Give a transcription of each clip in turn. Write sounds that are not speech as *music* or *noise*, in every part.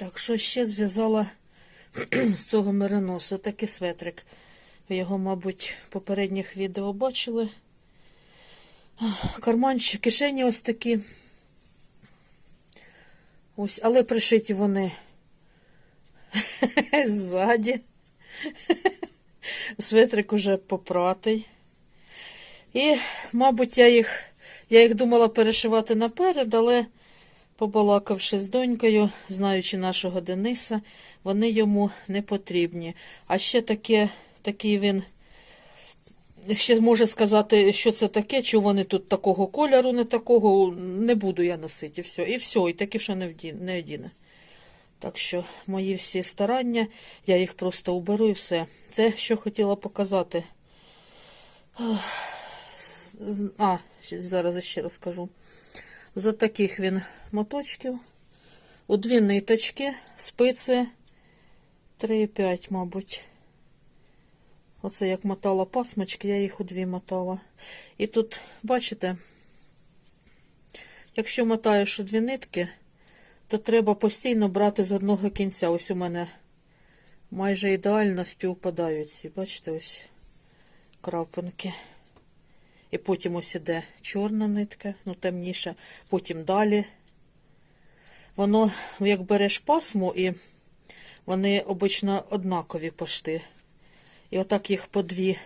Так, що ще зв'язала *clears throat* з цього мериносу? Такий светрик. Ви його, мабуть, в попередніх відео бачили. Карманчик, кишені ось такі. Ось, але пришиті вони *laughs* ззаді. *laughs* Светрик уже попратий. І, мабуть, я їх, я їх думала перешивати наперед, але, побалакавши з донькою, знаючи нашого Дениса, вони йому не потрібні. А ще таке, такий він ще може сказати, що це таке, чи вони тут такого кольору, не такого, не буду я носити. І все, і все, і такі, що не одіне. Так що мої всі старання, я їх просто уберу і все. Це, що хотіла показати. А, зараз ще розкажу. За таких він моточків. У дві ниточки, спиці 3,5, мабуть. Оце як мотала пасмочки, я їх у дві мотала. І тут, бачите, якщо мотаєш у дві нитки, то треба постійно брати з одного кінця. Ось у мене майже ідеально співпадають ці, бачите, ось крапинки. І потім ось іде чорна нитка, ну темніша, потім далі. Воно, як береш пасму, і вони обично однакові пошти. І отак їх по дві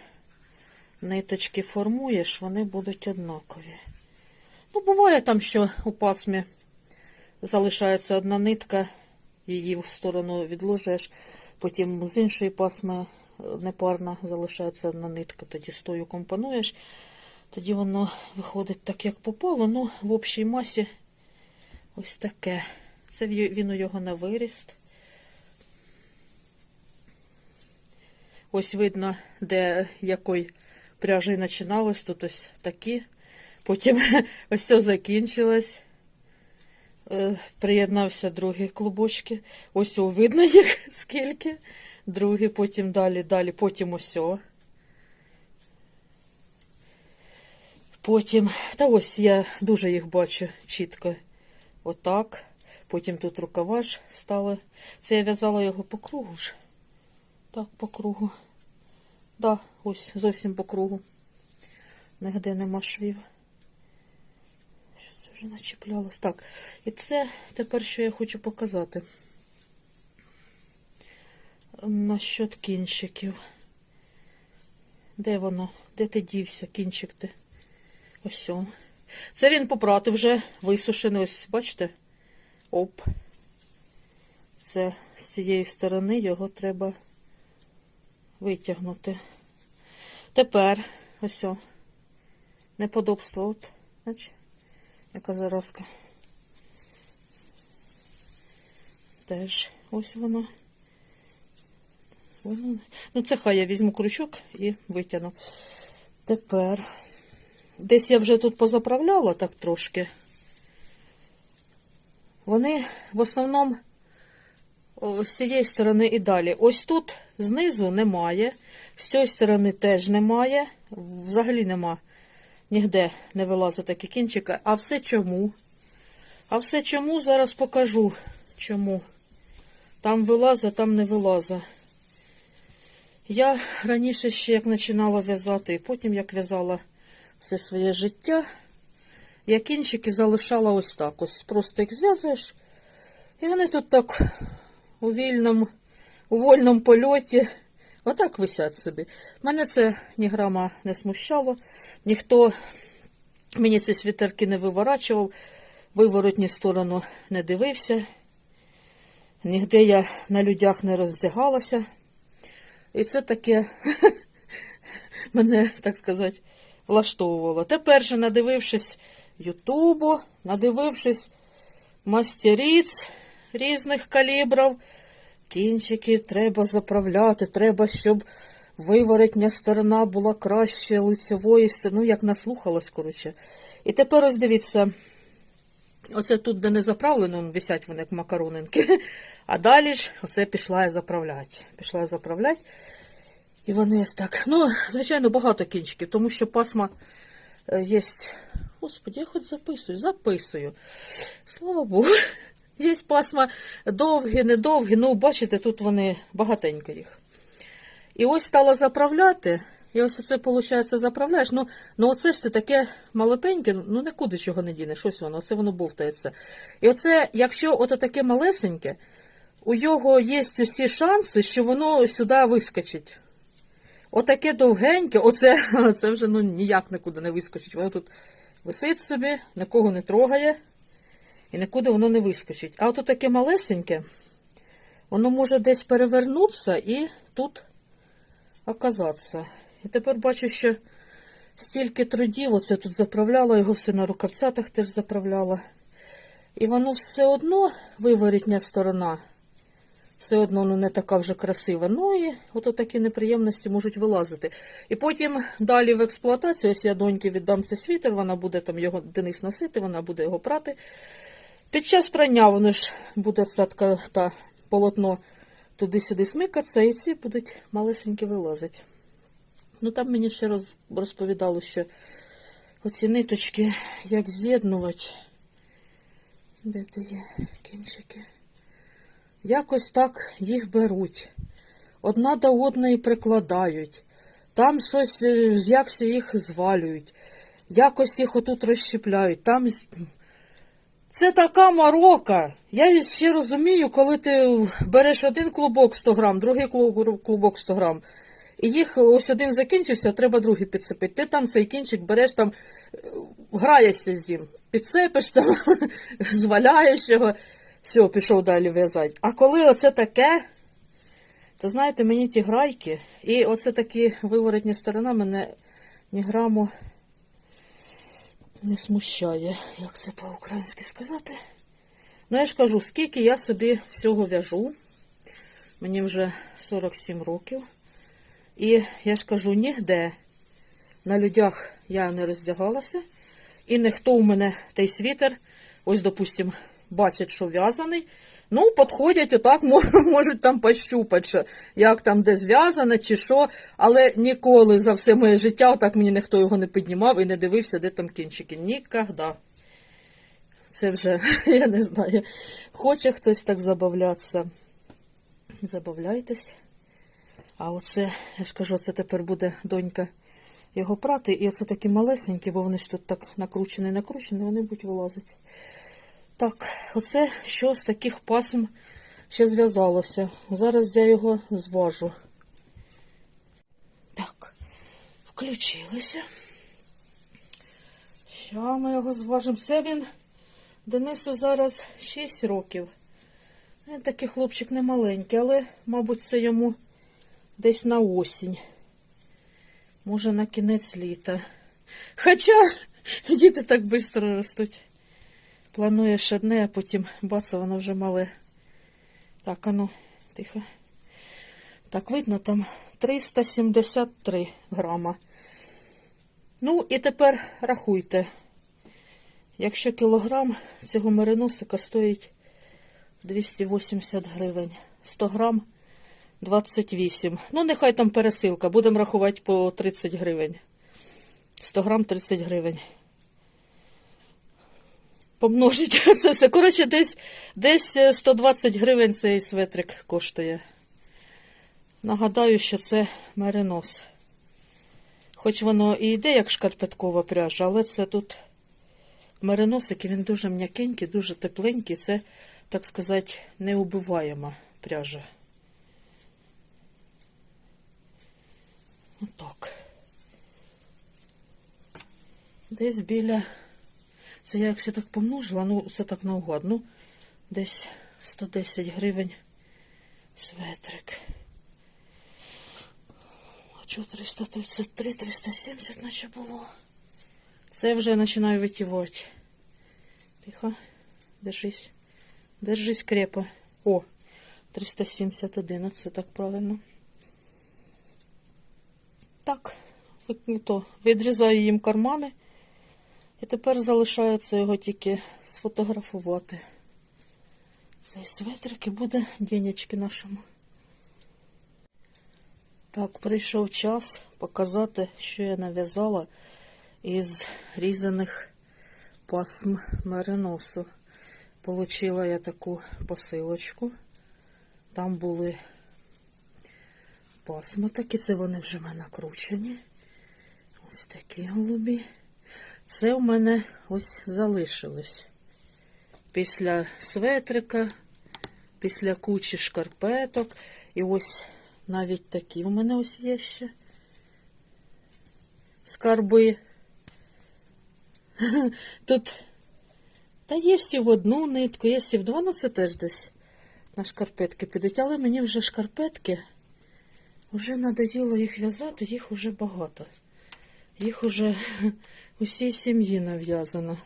ниточки формуєш, вони будуть однакові. Ну, буває там, що у пасмі залишається одна нитка, її в сторону відложуєш, потім з іншої пасми е, непарна залишається одна нитка, тоді з тою компонуєш, тоді воно виходить так, як попало. Ну, в общій масі ось таке. Це він у його на виріст. Ось видно, де якої пряжі починалось, тут ось такі. Потім *laughs* ось все закінчилось. Е, Приєднався другий клубочки. Ось видно їх *laughs* скільки. Другий, потім далі, далі, потім ось. о. Потім, та ось я дуже їх бачу чітко. Отак. Потім тут рукава ж стали. Це я в'язала його по кругу ж. Так, по кругу. Да, ось зовсім по кругу. Нігде нема швів. Що це вже начіплялось? Так, і це тепер що я хочу показати. Насчет кінчиків. Де воно? Де ти дівся, кінчик ти? Ось. о. Це він попрати вже висушений. Ось, бачите? Оп. Це з цієї сторони його треба витягнути. Тепер ось о, неподобство. От, бач, яка заразка. Теж ось воно. Ну, це хай я візьму крючок і витягну. Тепер. Десь я вже тут позаправляла так трошки. Вони в основному з цієї сторони і далі. Ось тут знизу немає, з цієї сторони теж немає. Взагалі нема. Нігде не вилазить такі кінчики. А все чому? А все чому? Зараз покажу. Чому. Там вилазить, там не вилазить. Я раніше ще як починала в'язати, і потім як в'язала все своє життя, я кінчики залишала ось так. Ось просто їх зв'язуєш. І вони тут так у вільному, у вольному польоті. Отак висять собі. Мене це ні грама не смущало. Ніхто мені ці світерки не виворачував, виворотні сторону не дивився. Нігде я на людях не роздягалася. І це таке *laughs* мене, так сказати, влаштовувало. Тепер же, надивившись Ютубу, надивившись мастеріць різних калібрів, кінчики треба заправляти, треба, щоб виворотня сторона була краще лицевої сторони, ну, як наслухалась, коротше. І тепер ось дивіться, оце тут, де не заправлено, висять вони як макаронинки. *laughs* А далі ж оце пішла я заправляти. Пішла я заправляти. І вони ось так. Ну, звичайно, багато кінчиків, тому що пасма є. Господи, я хоч записую, записую. Слава Богу. *laughs* Є пасма довгі, недовгі. Ну, бачите, тут вони багатенько їх. І ось стала заправляти. І ось це, виходить, заправляєш. Ну, ну оце ж ти таке малепеньке, ну нікуди чого не дінеш. Ось воно, оце воно бовтається. І оце, якщо ото таке малесеньке, у його є усі шанси, що воно сюди вискочить. Отаке довгеньке, оце *laughs* це вже ну, ніяк нікуди не вискочить. Воно тут висить собі, нікого не трогає, і нікуди воно не вискочить. А от таке малесеньке, воно може десь перевернутися і тут оказатися. І тепер бачу, що стільки трудів, оце тут заправляла, його все на рукавцятах теж заправляла. І воно все одно виворітня сторона. Все одно ну, не така вже красива. Ну і от такі неприємності можуть вилазити. І потім далі в експлуатації, ось я доньки віддам цей світер, вона буде там його Денис носити, вона буде його прати. Під час прання воно ж буде цятка та полотно туди-сюди смикатися, і ці будуть малесенькі вилазити. Ну там мені ще роз, розповідали, що оці ниточки, як з'єднувати. Де то є кінчики? Якось так їх беруть. Одна до одної прикладають. Там щось, е, якось їх звалюють. Якось їх отут розщепляють. Там це така морока. Я ще розумію, коли ти береш один клубок 100 грам, другий клубок 100 грам. І їх ось один закінчився, треба другий підцепити. Ти там цей кінчик береш там, е, граєшся з ним. Підцепиш там, *laughs* зваляєш його. Все, пішов далі в'язати. А коли оце таке, то знаєте, мені ті грайки, і оце такі виворотні сторона мене ні граму не смущає, як це по-українськи сказати. Ну, я ж кажу, скільки я собі всього в'яжу. Мені вже 47 років. І я ж кажу, нігде на людях я не роздягалася. І ніхто у мене той світер, ось, допустим, бачить, що в'язаний. Ну, підходять отак, *laughs* можуть там пощупати, як там де зв'язане чи що. Але ніколи за все моє життя отак мені ніхто його не піднімав і не дивився, де там кінчики. Ніколи. Це вже, *laughs* я не знаю. Хоче хтось так забавлятися. Забавляйтесь. А оце, я ж кажу, це тепер буде донька його прати. І оце такі малесенькі, бо вони ж тут так накручені, накручені, вони будуть вилазити. Так, оце що з таких пасм ще зв'язалося. Зараз я його зважу. Так, включилися. Що ми його зважимо? Це він Денису зараз 6 років. Він такий хлопчик не маленький, але, мабуть, це йому десь на осінь. Може, на кінець літа. Хоча *laughs* діти так швидко ростуть. Плануєш одне, а потім бац, воно вже мале. Так, ану, тихо. Так, видно, там 373 грама. Ну, і тепер рахуйте. Якщо кілограм цього мериносика стоїть 280 гривень, 100 грам 28. Ну, нехай там пересилка. Будемо рахувати по 30 гривень. 100 грам 30 гривень. Помножить *laughs* це все. Коротше, десь, десь е, 120 гривень цей светрик коштує. Нагадаю, що це меринос. Хоч воно і йде як шкарпеткова пряжа, але це тут мериносик, і він дуже м'якенький, дуже тепленький. Це, так сказати, неубиваєма пряжа. Отак. Десь біля. Це я якся так помножила, ну це так наугад. Ну, десь 110 гривень светрик. А чого 333, 370 наче було? Це вже починаю витівати. Тихо, держись. Держись крепо. О, 371, це так правильно. Так, то, відрізаю їм кармани. І тепер залишається його тільки сфотографувати. Цей светрик і буде денечки нашому. Так, прийшов час показати, що я нав'язала із різаних пасм мериносу. Получила я таку посилочку. Там були пасма такі, це вони вже в мене накручені. Ось такі голубі. Це у мене ось залишилось. Після светрика, після кучі шкарпеток. І ось навіть такі у мене ось є ще. Скарби. *laughs* Тут та є і в одну нитку, є і в два, ну це теж десь на шкарпетки підуть. Але мені вже шкарпетки, вже надоїло їх в'язати, їх вже багато. Їх уже *laughs* усій сім'ї нав'язано.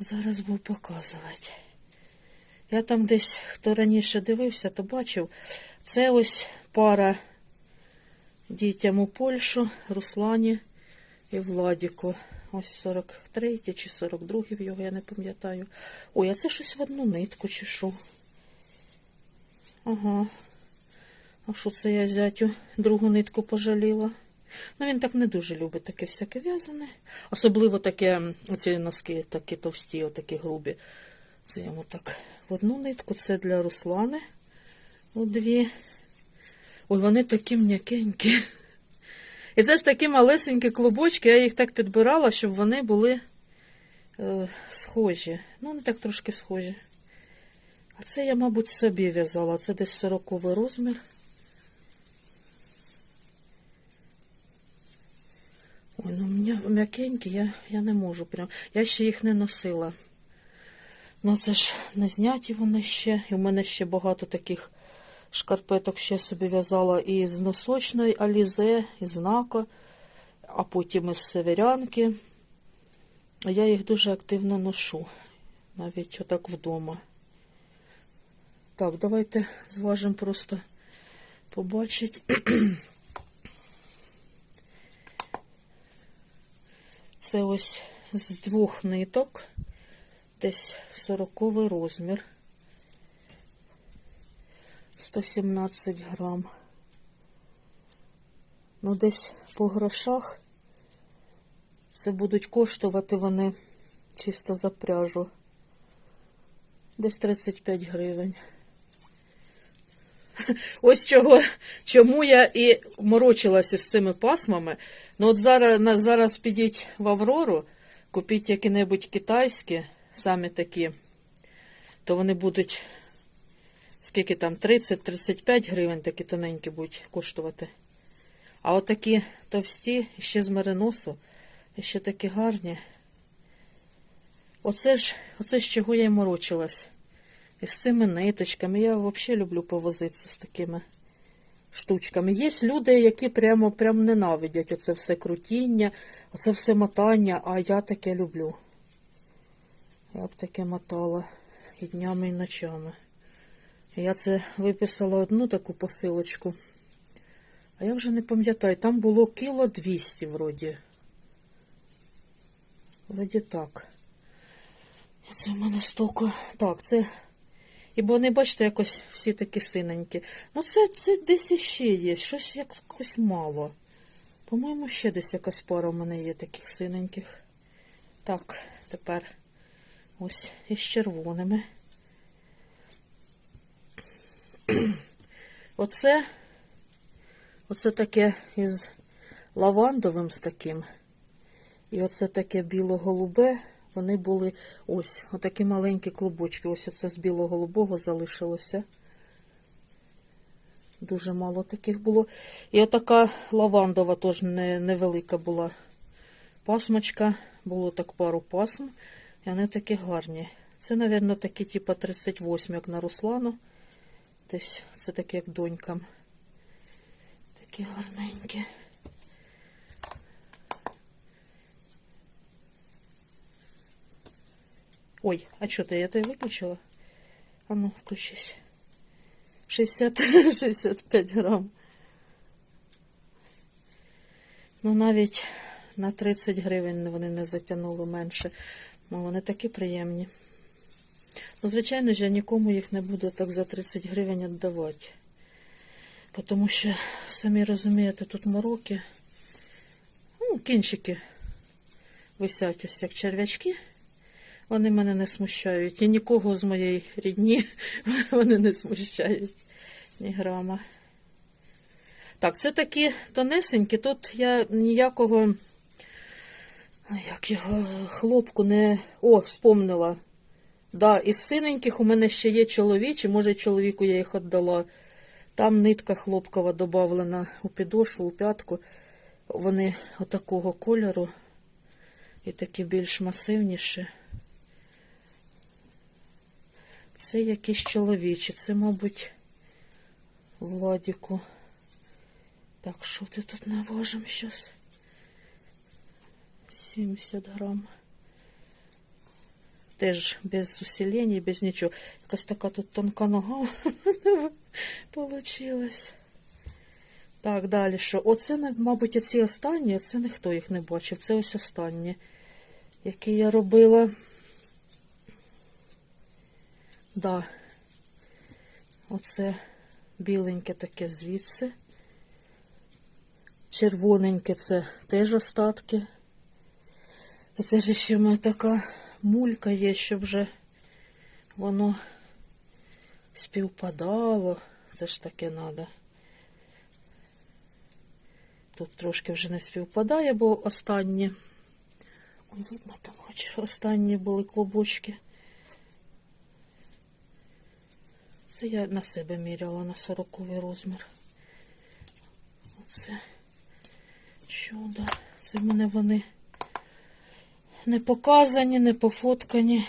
Зараз буду показувати. Я там десь, хто раніше дивився, то бачив. Це ось пара дітям у Польщу, Руслані і Владіку. Ось 43 чи 42 в його, я не пам'ятаю. Ой, а це щось в одну нитку чи що? Ага. А що це я зятю другу нитку пожаліла? Ну, він так не дуже любить таке всяке в'язане. Особливо таке, оці носки такі товсті, отакі грубі. Це йому так в одну нитку. Це для Руслани. У дві. Ой, вони такі м'якенькі. І це ж такі малесенькі клубочки, я їх так підбирала, щоб вони були е, схожі. Ну, вони так трошки схожі. А це я, мабуть, собі в'язала. Це десь 40 розмір. Ой, ну м'я- м'якенькі, я, я не можу прям. Я ще їх не носила. Ну, це ж не зняті вони ще. І в мене ще багато таких шкарпеток ще собі в'язала і з носочної алізе, і з нако, а потім із северянки. Я їх дуже активно ношу, навіть отак вдома. Так, давайте зважимо просто побачить. *clears throat* Це ось з двох ниток, десь 40 розмір. 117 грам. Ну, десь по грошах це будуть коштувати вони чисто за пряжу. Десь 35 гривень. *laughs* Ось чого, чому я і морочилася з цими пасмами. Ну от зараз, зараз підіть в Аврору, купіть які-небудь китайські, самі такі, то вони будуть, скільки там, 30-35 гривень такі тоненькі будуть коштувати. А от такі товсті, ще з мериносу, ще такі гарні. Оце ж, оце ж чого я й морочилась. І з цими ниточками. Я взагалі люблю повозитися з такими штучками. Є люди, які прямо прям ненавидять оце все крутіння, оце все мотання, а я таке люблю. Я б таке мотала і днями, і ночами. Я це виписала одну таку посилочку. А я вже не пам'ятаю, там було кіло 200 вроді. Вроді так. Це в мене стільки. Так, це. І бо вони, бачите, якось всі такі синенькі. Ну, це, це десь іще є, щось якось мало. По-моєму, ще десь якась пара в мене є таких синеньких. Так, тепер ось із червоними. *clears throat* Оце, оце таке із лавандовим з таким. І оце таке біло-голубе. Вони були ось, отакі маленькі клубочки. Ось оце з біло-голубого залишилося. Дуже мало таких було. І отака лавандова теж не, невелика була пасмочка. Було так пару пасм. І вони такі гарні. Це, мабуть, такі, типу 38, як на Руслану. Десь це таке, як донькам. Такі гарненькі. Ой, а что ты это выключила? А ну, включись. 60, 65 грам. *laughs* Ну, навіть на 30 гривень вони не затягнули менше. Ну, вони такі приємні. Ну, звичайно ж, я нікому їх не буду так за 30 гривень віддавати. Тому що, самі розумієте, тут мороки. Ну, кінчики висять ось як черв'ячки. Вони мене не смущають. І нікого з моєї рідні *laughs* вони не смущають. Ні грама. Так, це такі тонесенькі. Тут я ніякого. Як його хлопку не. О, вспомнила. Да, із синеньких у мене ще є чоловічі, може чоловіку я їх віддала. Там нитка хлопкова додавлена у підошву, у п'ятку. Вони отакого кольору і такі більш масивніші. Це якісь чоловічі, це, мабуть, Владіку. Так, що ти тут наважимо зараз? 70 грам. Теж без усилення, без нічого. Якась така тут тонка нога *laughs* получилась. Так, далі що? Оце, мабуть, оці останні, це ніхто їх не бачив. Це ось останні, які я робила. Да. Оце біленьке таке звідси. Червоненьке це теж остатки. І це ж ще в така мулька є, щоб вже воно співпадало. Це ж таке треба. Тут трошки вже не співпадає, бо останні. Ой, видно, там хоч останні були клубочки. Це я на себе міряла на 40 розмір. Оце чудо. Це в мене вони не показані, не пофоткані.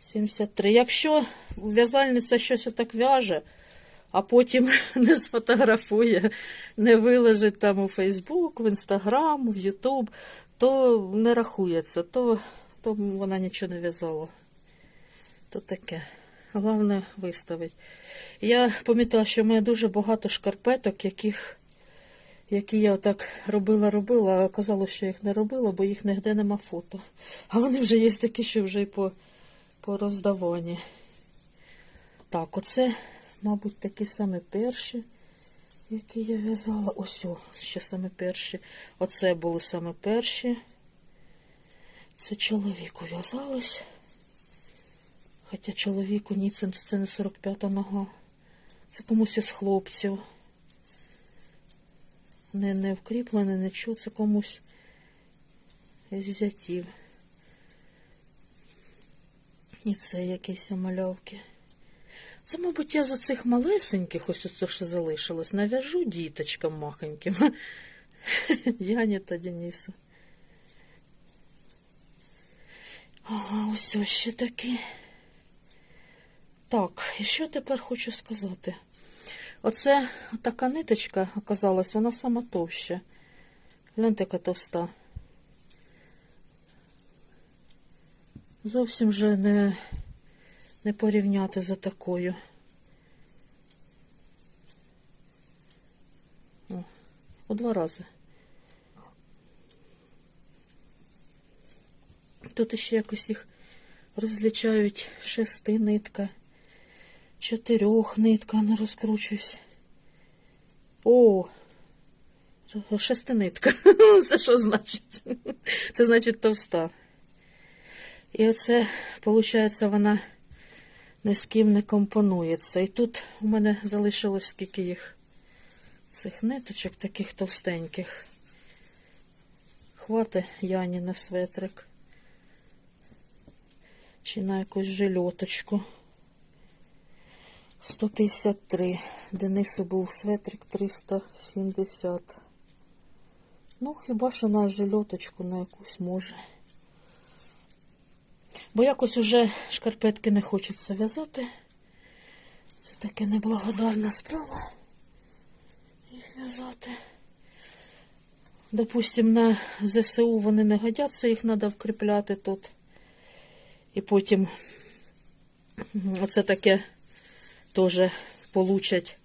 73. Якщо в'язальниця щось отак в'яже, а потім *laughs* не сфотографує, не виложить там у Фейсбук, в Інстаграм, в Ютуб, то не рахується, то, то вона нічого не в'язала. То таке. Головне виставить. Я помітила, що в мене дуже багато шкарпеток, яких, які я так робила-робила, а оказалось, що їх не робила, бо їх ніде нема фото. А вони вже є такі, що вже й по, по роздаванні. Так, оце, мабуть, такі саме перші, які я в'язала. Ось, о, ще саме перші. Оце були саме перші. Це чоловіку в'язалось. Хоча чоловіку ні, це, це не 45-та нога. Це комусь із хлопців. Не, не вкріплене, нічого, це комусь із зятів. І це якісь малявки. Це, мабуть, я з оцих малесеньких, ось оце, що залишилось, нав'яжу діточкам махеньким. *laughs* Яні та Денису. Ага, ось ось ще такі. Так, і що тепер хочу сказати? Оце така ниточка оказалась, вона сама товща. Гляньте, яка товста. Зовсім вже не, не порівняти за такою. О, у два рази. Тут ще якось їх розлічають шести нитка. Чотирьох нитка, не розкручуюсь. О, шестинитка. *laughs* Це що значить? Це значить товста. І оце, виходить, вона ні з ким не компонується. І тут у мене залишилось скільки їх цих ниточок, таких товстеньких. Хвати Яні на светрик. Чи на якусь жильоточку. 153. Денису був светрик 370. Ну, хіба що на жильоточку на якусь може. Бо якось уже шкарпетки не хочеться в'язати. Це таке неблагодарна справа. Їх в'язати. Допустим, на ЗСУ вони не годяться, їх треба вкріпляти тут. І потім оце таке теж получать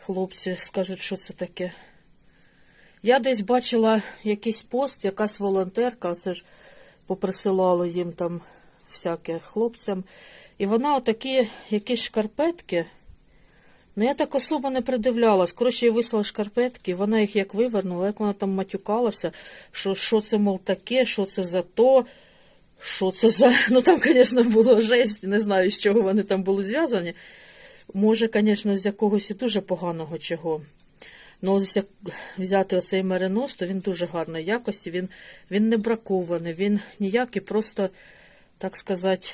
хлопці, скажуть, що це таке. Я десь бачила якийсь пост, якась волонтерка, це ж поприсилала їм там всяке хлопцям. І вона отакі якісь шкарпетки. Ну, я так особо не придивлялась. Коротше, їй вислала шкарпетки, вона їх як вивернула, як вона там матюкалася, що що це, мов, таке, що це за то. Що це за. Ну там, *laughs* звісно, було жесть, не знаю, з чого вони там були зв'язані. Може, звісно, з якогось і дуже поганого чого. Ну, ось як взяти оцей меринос, то він дуже гарної якості, він, він не бракований, він ніякий, просто, так сказати,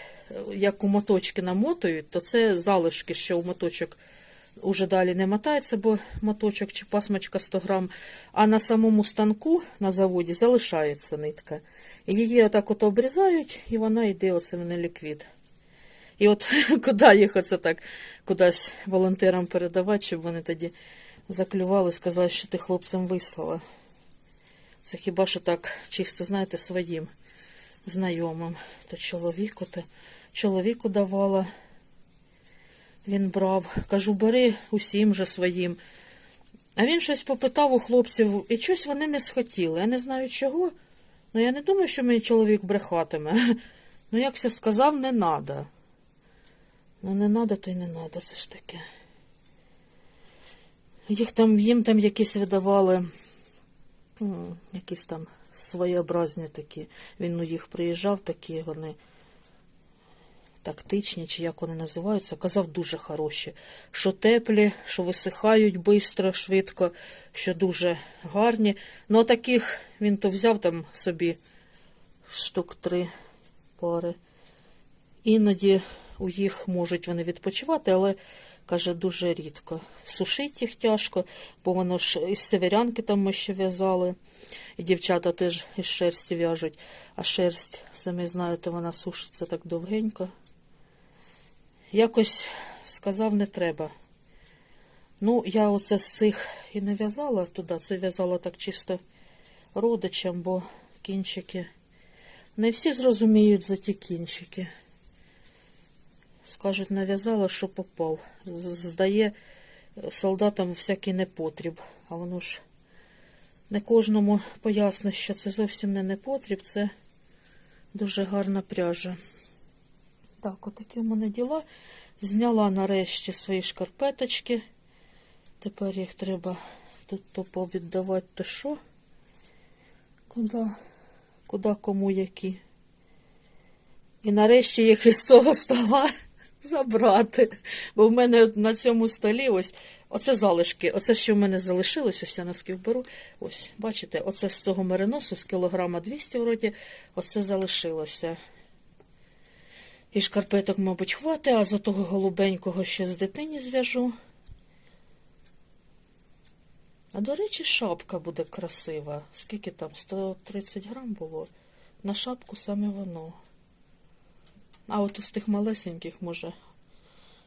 як у моточки намотують, то це залишки, що у моточок уже далі не мотається, бо моточок чи пасмочка 100 грам, а на самому станку на заводі залишається нитка. Її отак от обрізають, і вона йде оце в неліквід. І от *laughs* куди їх оце так кудись волонтерам передавати, щоб вони тоді заклювали, сказали, що ти хлопцям вислала. Це хіба що так чисто, знаєте, своїм знайомим. То чоловіку, то чоловіку давала. Він брав. Кажу, бери усім же своїм. А він щось попитав у хлопців, і щось вони не схотіли. Я не знаю чого. Ну я не думаю, що мій чоловік брехатиме. *laughs* Ну, як все сказав, не надо. Ну, не надо, то й не надо, все ж таки. Їх там, їм там якісь видавали, якісь там своєобразні такі. Він у їх приїжджав, такі вони тактичні, чи як вони називаються, казав дуже хороші. Що теплі, що висихають швидко, швидко, що дуже гарні. Ну, а таких він то взяв там собі штук три пари. Іноді у їх можуть вони відпочивати, але каже, дуже рідко. Сушить їх тяжко, бо воно ж із северянки там ми ще в'язали. І дівчата теж із шерсті в'яжуть, а шерсть, самі знаєте, вона сушиться так довгенько. Якось сказав, не треба. Ну, я оце з цих і не в'язала туди, це в'язала так чисто родичам, бо кінчики. Не всі зрозуміють за ті кінчики. Скажуть, нав'язала, що попав. Здає солдатам всякий непотріб. А воно ж не кожному пояснить, що це зовсім не непотріб, це дуже гарна пряжа. Так, отакі в мене діла. Зняла нарешті свої шкарпеточки. Тепер їх треба тут то повіддавати, то що? Куди? Куди кому які? І нарешті їх із цього стола забрати. Бо в мене на цьому столі ось оце залишки. Оце, що в мене залишилось, ось я носків беру. Ось, бачите, оце з цього мериносу з кілограма 200 вроді, оце залишилося. І шкарпеток, мабуть, хватить, а за того голубенького ще з дитині зв'яжу. А до речі, шапка буде красива. Скільки там? 130 грам було. На шапку саме воно. А от із тих малесеньких, може,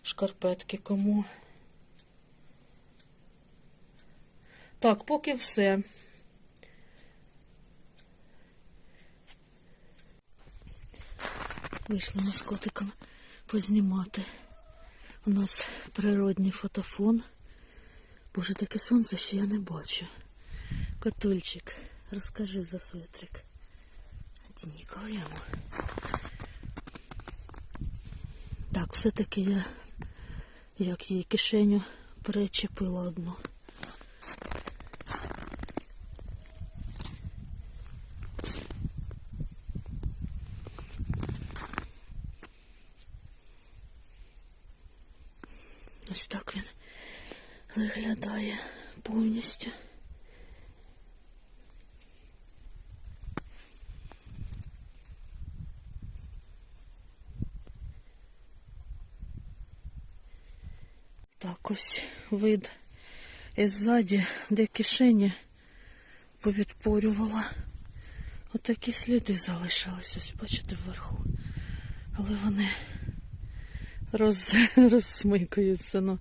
шкарпетки кому. Так, поки все. Вийшли ми з котиком познімати. У нас природній фотофон. Боже, таке сонце, що я не бачу. Котульчик, розкажи за светрик. Ніколи йому. Так, все-таки я як її кишеню причепила одну. Ось так він виглядає повністю. Так ось вид ззаді, де кишені повідпорювала. Отакі сліди залишились, ось бачите, вверху. Але вони роз, *laughs* розсмикаються, ну,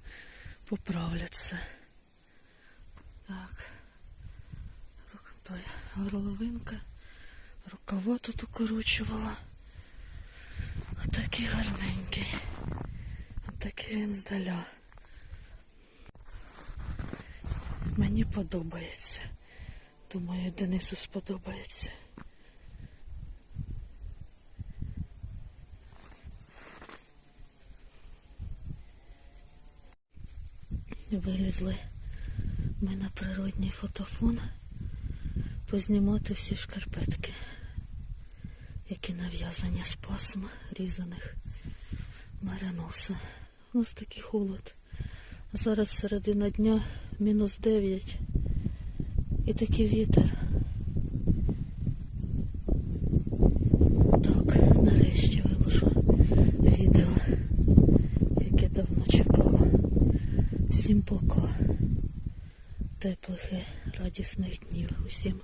поправляться. Так. Горловинка. Рукава тут укорочувала. Отакий гарненький. Отакий він здаля. Мені подобається. Думаю, Денису сподобається. Вилізли ми на природній фотофон познімати всі шкарпетки, які нав'язані з пасм різаних мериноса. У нас такий холод. Зараз середина дня мінус 9 і такий вітер. Так, нарешті виложу відео, яке давно чекала. Всім пока. Теплих і радісних днів усім.